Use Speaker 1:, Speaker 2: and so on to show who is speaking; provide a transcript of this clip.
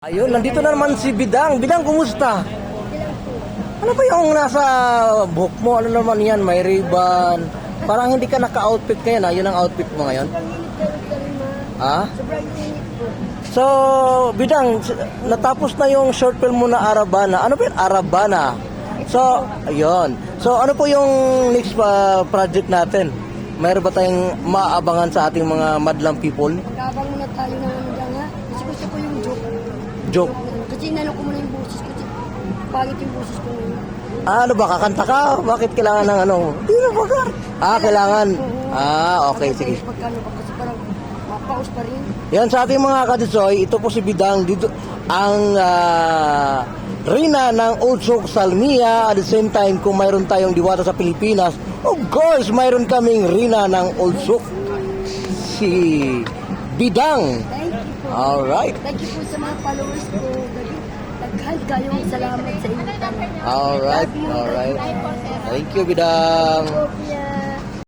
Speaker 1: Ayun, nandito na naman si Bidang. Bidang, kumusta? Ano ba yung nasa buhok mo? Ano naman yan? May ribbon. Parang hindi ka naka-outfit ngayon, ah. Yun ang outfit mo ngayon. Ha? So, Bidang, natapos na yung short film mo na Arabana. Ano ba yun? Arabana. So, ayun. So, ano po yung next pa project natin? Mayroon ba tayong maabangan sa ating mga madlang people?
Speaker 2: Magkabang muna tayo ng ano lang ha. Kasi gusto ko yung joke.
Speaker 1: Joke.
Speaker 2: Kasi inano ko muna yung boses ko. Kasi pangit yung boses ko ngayon.
Speaker 1: Ah, ano ba? Kakanta ka? Bakit kailangan ng ano? Hindi na ba Ah, kailangan. Ah, okay, sige.
Speaker 2: Pagkano ba? Kasi parang mapaus pa rin.
Speaker 1: Yan sa ating mga kaditsoy, ito po si Bidang dito ang ah, Rina ng Old Souk Salmia at the same time kung mayroon tayong diwata sa Pilipinas of course mayroon kaming Rina ng Old Souk si Bidang
Speaker 2: Thank you po.
Speaker 1: alright
Speaker 2: Thank you po sa mga followers ko. Daghan kayong salamat sa inyo.
Speaker 1: alright alright thank you Bidang
Speaker 2: Opo.